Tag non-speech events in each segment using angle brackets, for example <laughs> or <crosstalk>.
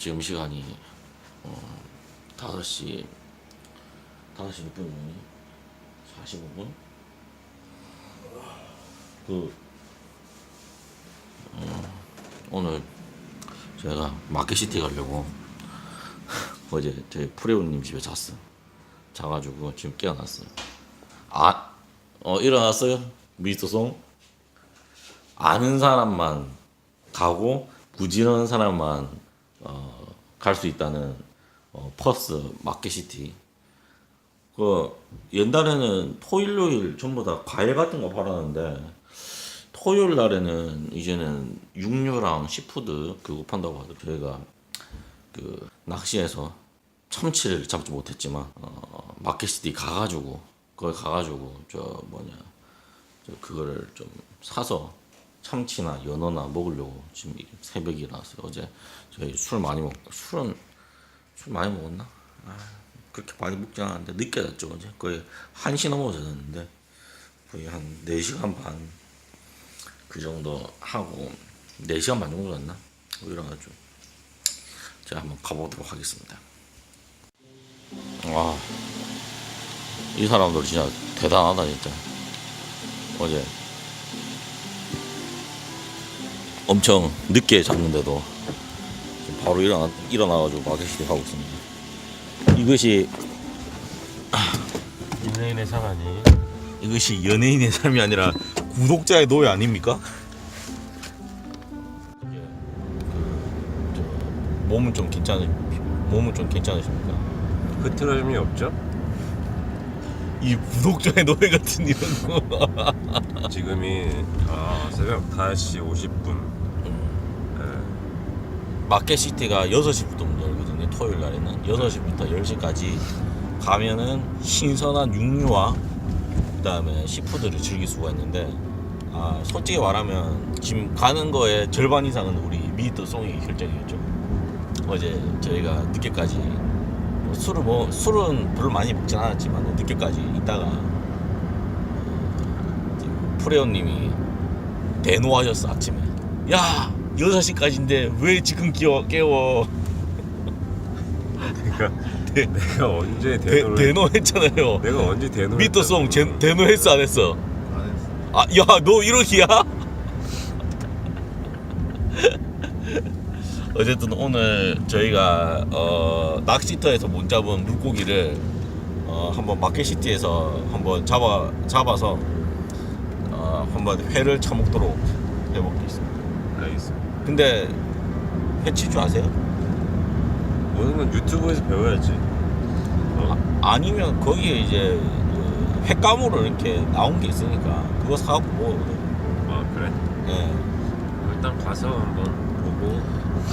지금 시간이 어, 5시 5시 몇 분이니? 45분? 그 어, 오늘 제가 마켓시티 가려고 <laughs> 어제 저희 프레오님 집에 잤어. 자가지고 지금 깨어났어요. 아, 어 일어났어요? 미스터송? 아는 사람만 가고 부지런한 사람만 어, 갈 수 있다는 어, 퍼스 마켓시티. 그 옛날에는 토일요일 전부 다 과일 같은 거 팔았는데 토요일 날에는 이제는 육류랑 시푸드 그거 판다고 하더라고요. 저희가 그 낚시해서 참치를 잡지 못했지만 어, 마켓시티 가가지고 거기 가가지고 저 뭐냐 저 그거를 좀 사서 참치나 연어나 먹으려고 지금 이 새벽에 일어났어요. 어제 저희 술 많이 먹 술은 술 많이 먹었나? 아, 그렇게 많이 먹지 않았는데 늦게 잤죠 어제 거의 1시 넘어 잤는데 거의 한 4시간 반 그 정도 하고 4시간 반 정도 잤나? 뭐 이래가지고 제가 한번 가보도록 하겠습니다 와, 이 사람들 진짜 대단하다 진짜 어제 엄청 늦게 잤는데도 바로 일어나, 일어나가지고 마켓시티 가고 있습니다 이것이 연예인의 삶 아니 이것이 연예인의 삶이 아니라 구독자의 노예 아닙니까? 몸은 좀 괜찮으 몸은 좀 괜찮으십니까? 흐트러짐이 없죠? 이 구독자의 노예 같은 이런 거. 지금이 아, 새벽 5시 50분 마켓시티가 6시부터 문 열거든요. 토요일 날에는 6시부터 10시까지 가면은 신선한 육류와 그다음에 시푸드를 즐길 수가 있는데 아, 솔직히 말하면 지금 가는 거의 절반 이상은 우리 미터 송이 결정이었죠. 어제 저희가 늦게까지 뭐 술을 뭐 술은 별로 많이 먹진 않았지만 늦게까지 있다가 어, 지금 프레오님이 대노하셨어 아침에 야 6시까지인데 왜 지금 깨워 깨워 내가 대- 내가 언제 대, 대노를 대노했잖아요 내가 언제 대노를 미터송. 대노했어 안 했어 안 했어. 아 야 너 이러기야 <laughs> 어쨌든 오늘 저희가 어, 낚시터에서 못 잡은 물고기를 어, 한번 마켓시티에서 한번 잡아 잡아서 어, 한번 회를 처먹도록 해보겠습니다. 알겠습니다 근데 회칠 줄 아세요? 모든 건 유튜브에서 배워야지 어? 아니면 거기에 이제 그 횟감으로 이렇게 나온 게 있으니까 그거 사갖고 먹어요. 아 그래? 예. 일단 가서 한번 보고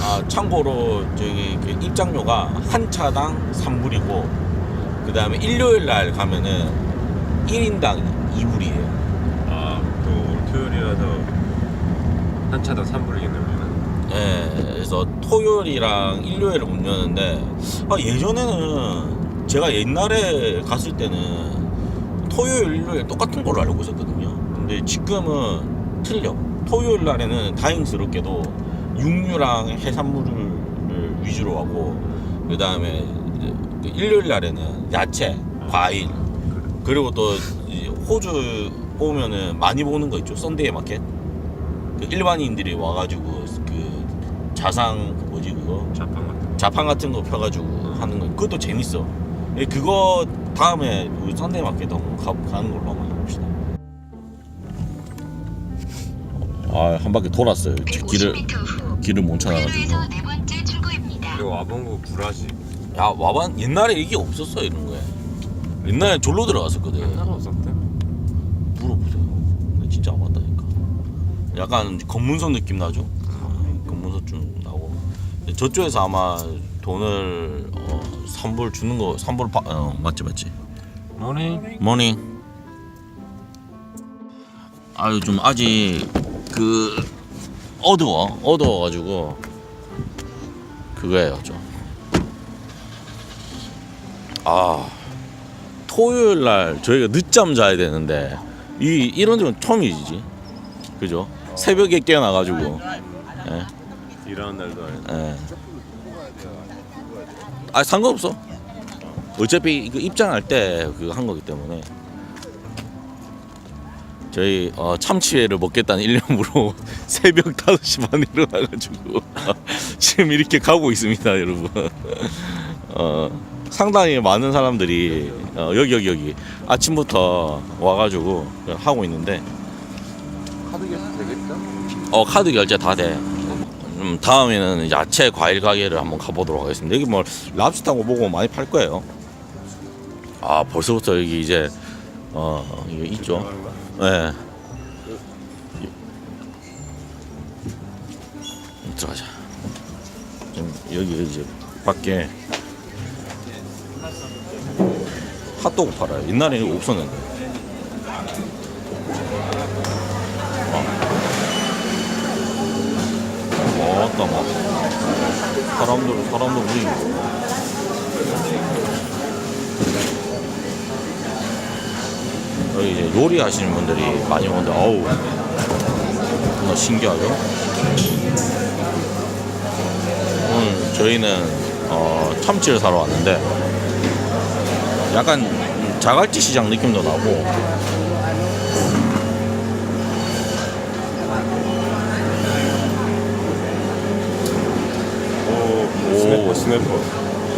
아 참고로 저기 그 입장료가 한 차당 3불이고 그 다음에 일요일 날 가면은 1인당 2불이에요. 아또 토요일이라서 한 차당 3불이겠네 우리는 예, 그래서 토요일이랑 일요일을 문 여는데 아, 예전에는 제가 옛날에 갔을 때는 토요일, 일요일 똑같은 걸로 알고 있었거든요. 근데 지금은 틀려. 토요일 날에는 다행스럽게도 육류랑 해산물을 위주로 하고 그 다음에 일요일 날에는 야채, 과일 그리고 또이 호주 오면은 많이 보는 거 있죠. 썬데이 마켓. 그 일반인들이 와가지고 그 자상 그 뭐지 그거 자판 같은 자판 같은 거 펴가지고 하는 거 그것도 재밌어. 예, 그거 다음에 우리 썬데이 마켓 한번 가, 가는 걸로 한번 해봅시다. 아한 바퀴 돌았어요. 길을 길을 못 찾아가지고. 에서 네 번째 출구입니다. 그리고 와봉구 불하지 야 와반 옛날에 이게 없었어 이런 거에. 옛날에 졸로 들어갔었거든. 옛날에 없었대? 물어보세요. 근데 진짜 안 왔다니까. 약간 검문소 느낌 나죠? 어, 검문소 좀 나고. 저쪽에서 아마 돈을 어, 3불 주는 거 3불 바, 어, 맞지 맞지. 모닝 모닝. 아유 좀 아직 그 어두워 어두워 가지고 그거예요 좀. 아 토요일 날 저희가 늦잠 자야 되는데 이 이런 적은 처음이지 그죠? 새벽에 깨어나 가지고 예, 일하는 날도 아니고 예. 아 상관없어. 어차피 그 입장할 때 그거 한 거기 때문에 저희 어, 참치회를 먹겠다는 일념으로 <laughs> 새벽 5시 반에 일어나가지고 <laughs> 지금 이렇게 가고 있습니다, 여러분. 어, 상당히 많은 사람들이 어, 여기 여기 여기 아침부터 와가지고 하고 있는데? 어 카드 결제 다 돼. 음, 다음에는 야채 과일 가게를 한번 가보도록 하겠습니다. 여기 뭐 랍스타고 보고 많이 팔 거예요. 아 벌써부터 여기 이제 어 이게 있죠. 네. 들어가자. 지금 여기 이제 밖에 핫도그 팔아요. 옛날에 이거 없었는데. 어따 막 사람들 사람들 우리 여기 이제 요리 하시는 분들이 많이 오는데 어우. 정말 신기하죠? 오늘 저희는 어, 참치를 사러 왔는데 약간 자갈치 시장 느낌도 나고 스냅퍼, 스냅퍼.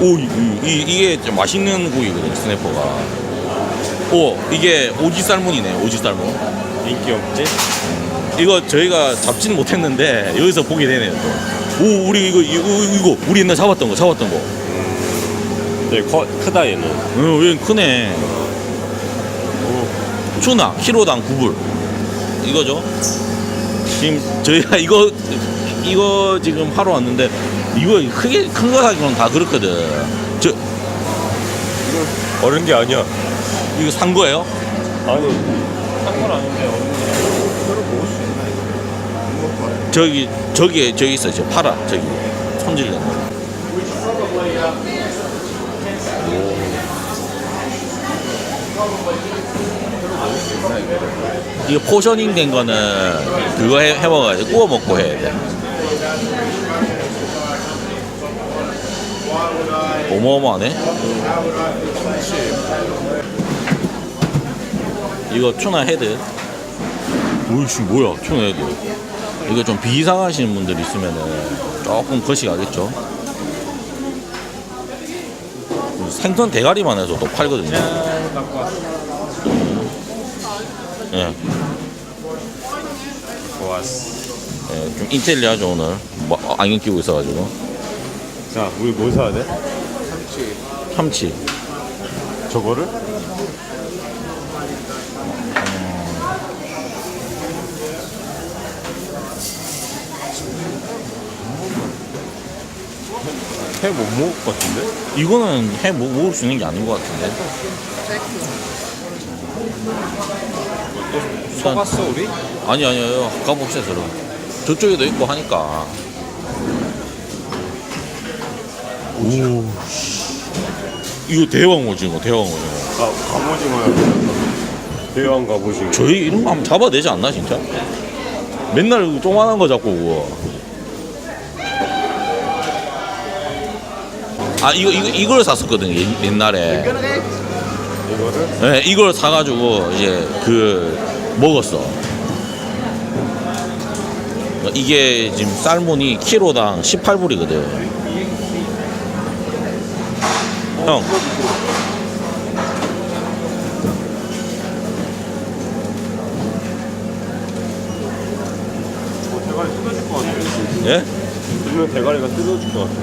오, 이, 이, 이게 좀 맛있는 고기거든요, 스냅퍼가. 오, 이게 오지 살몬이네, 오지 살몬. 인기 없지? 이거 저희가 잡지는 못했는데 여기서 보게 되네요, 또. 오, 우리 이거, 이거, 이거, 우리 옛날 잡았던 거, 잡았던 거. 네, 커, 크다 얘는. 어, 얘 크네. 추나, 키로당 9불. 이거죠? 지금 저희가 이거, 이거 지금 하러 왔는데, 이거 크게, 큰 거 사기로는 다 그렇거든. 저, 어른 게 아니야. 이거 산 거예요? 아니, 딴건 아닌데 어른 새로 먹을 수 있나? 저기 저기 저기 있어요. 저 팔아 저기 손질된 거. 오. 이거 포셔닝 된 거는 그거 해, 해 먹어야지 구워 먹고 해야 돼. 어마어마하네. 이거 추나 헤드. 오이씨 뭐야 추나 헤드. 이거 좀 비상하시는 분들 있으면은 조금 거시 가겠죠. 생선 대가리만 해서 또 팔거든요. 예, 좋았어. 예, 좀 인텔리하죠 오늘. 뭐, 어, 안경 끼고 있어가지고. 자, 우리 뭐 사야 돼? 참치. 저거를? 회못 먹을 것 같은데? 이거는 해 먹- 먹을 수 있는 게 아닌 것 같은데. 속았어 우리? 아니 아니요 가봅시다 저럼. 저쪽에도 있고 하니까. 오. 이거 대왕 오징어 대왕 오징어. 아 갑오징어야 대왕 갑오징어 저희 이런 거 한번 잡아야 되지 않나 진짜? 맨날 그 조만한 거 잡고 그거. 아 이거 이거 이걸 샀었거든요 옛- 옛날에. 이거를? 네, 이걸 사가지고 이제 그 먹었어. 이게 지금 살몬이 키로당 18불이거든. 형, 어, 대가리 뜯어질 것 같아 예? 요즘에 대가리가 뜯어질 것 같아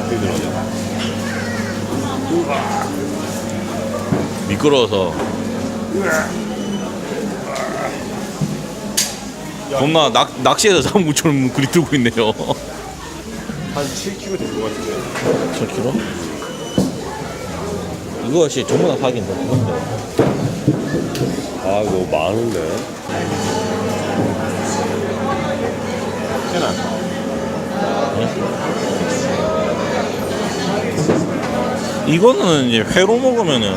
어떻게 들어가냐? 미끄러워서. 겁나 낚, 낚시해서 잡은 것처럼 그리 들고 있네요. <laughs> 한 7kg 될 것 같은데. 7kg? 이것이 전부 다 사기인데, 그건데. 아 이거 많은데. 괜찮아. 이거는 이제 회로 먹으면은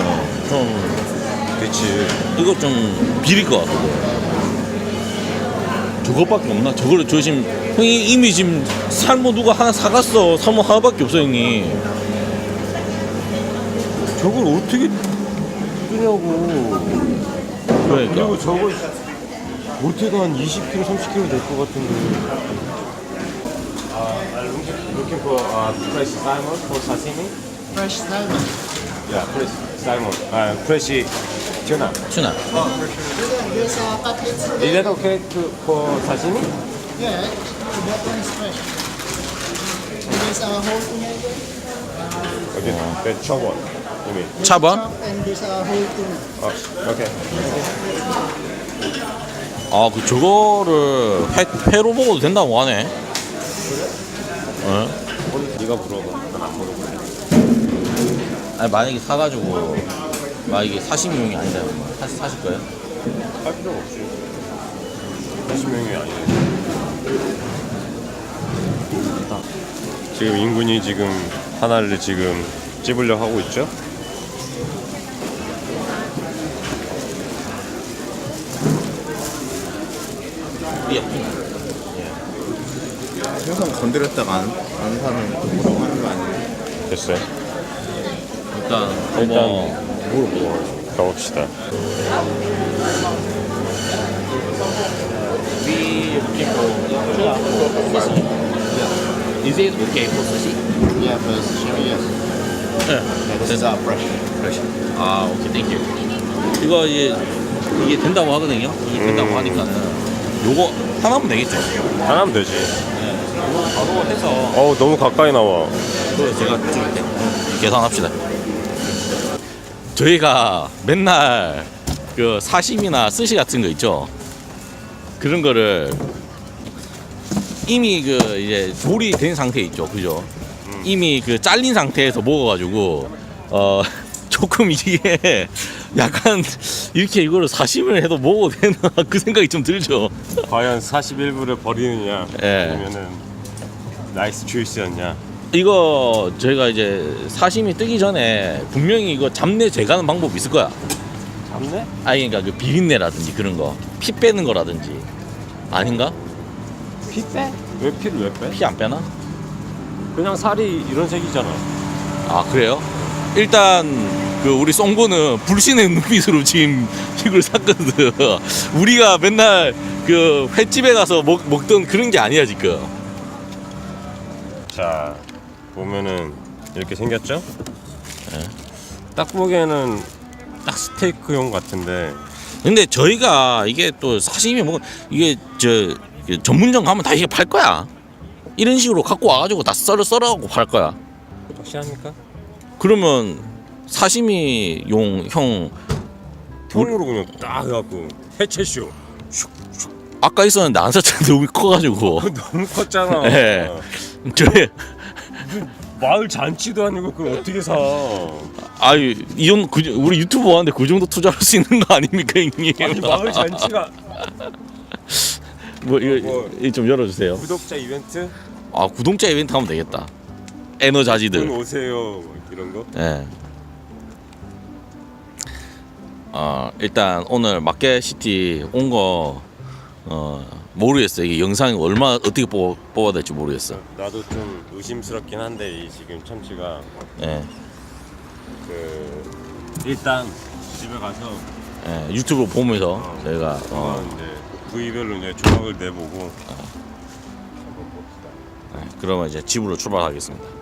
좀 그치. 이거 좀 비릴 것 같거 든. 저것밖에 없나? 저거를 저 지금 형이 이미 지금 살모 누가 하나 사갔어. 살모 하나밖에 없어 형이. 저걸 어떻게 뜨냐고. 그러니까. 그리고 저거 못해도 한 20kg, 30kg 될 것 같은데. Uh, looking for uh, fresh salmon for sashimi. Fresh salmon. Yeah, fresh salmon. Uh, fresh tuna. 준아. There's uh, cutlets. Is that okay to, for sashimi? Yeah, that one is fresh. There's a whole tuna here, Okay, the chop one. You mean? chop, and there's a whole tuna. Oh, okay. 아, 그 저거를 회, 회로 먹어도 된다고 하네. 어? 네가 물어봐. 난안 물어봐. 아니 만약에 사가지고 만약에 사시미용이 아니다 사, 사실 거예요? 할 필요가 없지. 40명이 아니네. 지금 인군이 지금 하나를 지금 찝으려 하고 있죠? 예. 항상 건드렸다가 안, 안 사는 뭐라고 하는 거 아니에요? 됐어요. 일단 한번 물어보고 가봅시다. We looking for sushi. Is it okay for sushi? Yeah, for sashimi, yes. 네. Yeah, this is uh, fresh. fresh. 아, 오케이, 땡큐. 이거 이제 이게 된다고 하거든요. 이게 된다고 음. 하니까는 요거 하나면 되겠죠. 하나면 되지. 이거 바로 해서 어우 너무 가까이 나와. 제가 찍을게. 계산합시다. 저희가 맨날 그 사심이나 스시 같은 거 있죠. 그런 거를 이미 그 이제 조리 된 상태 있죠, 그죠? 이미 그 잘린 상태에서 먹어가지고 어 <laughs> 조금 이게 약간 이렇게 이거를 사심을 해도 먹어도 되나 <laughs> 그 생각이 좀 들죠. 과연 41불을 버리느냐 예. 아니면은 나이스 초이스였냐 이거 저희가 이제 사심이 뜨기 전에 분명히 이거 잡내 제거하는 방법이 있을 거야. 잡네? 아니 그러니까 그 비린내라든지 그런 거, 피 빼는 거라든지 아닌가? 피 빼? 왜 피를 왜 빼? 피 안 빼나? 그냥 살이 이런 색이잖아 아 그래요? 일단 그 우리 송고는 불신의 눈빛으로 지금 이걸 샀거든. <laughs> 우리가 맨날 그 횟집에 가서 먹, 먹던 그런 게 아니야 지금. 자 보면은 이렇게 생겼죠? 예. 딱 보기에는 딱 스테이크용 같은데 근데 저희가 이게 또 사시미 먹은 이게 저그 전문점 가면 다 이게 팔 거야. 이런 식으로 갖고 와가지고 다 썰어 썰어갖고 팔 거야. 확실합니까? 그러면 사시미용 형 통으로 그냥 딱 해갖고 해체쇼 아까 있었는데 안 샀잖아 <laughs> 너무 커가지고 <laughs> 너무 컸잖아 예. 저희 마을 잔치도 아니고 그걸 어떻게 사 아유 이런 그, 우리 유튜브 하는데 그 정도 투자할 수 있는 거 아닙니까 형님? 아니 마을 잔치가 뭐 이거 뭐. 이거 좀 열어주세요. 구독자 이벤트? 아 구독자 이벤트 하면 되겠다. 에너자지들. 분 오세요 뭐 이런 거 예. 어, 일단 오늘 마켓시티 온 거 어, 모르겠어요. 이게 영상이 얼마 어떻게 뽑아, 뽑아야 될지 모르겠어. 나도 좀 의심스럽긴 한데 이 지금 참치가 예. 그 일단 집에 가서 예, 유튜브 보면서 저희가 어, 어. 이제 부위별로 이제 조각을 내보고 예, 그러면 이제 집으로 출발하겠습니다.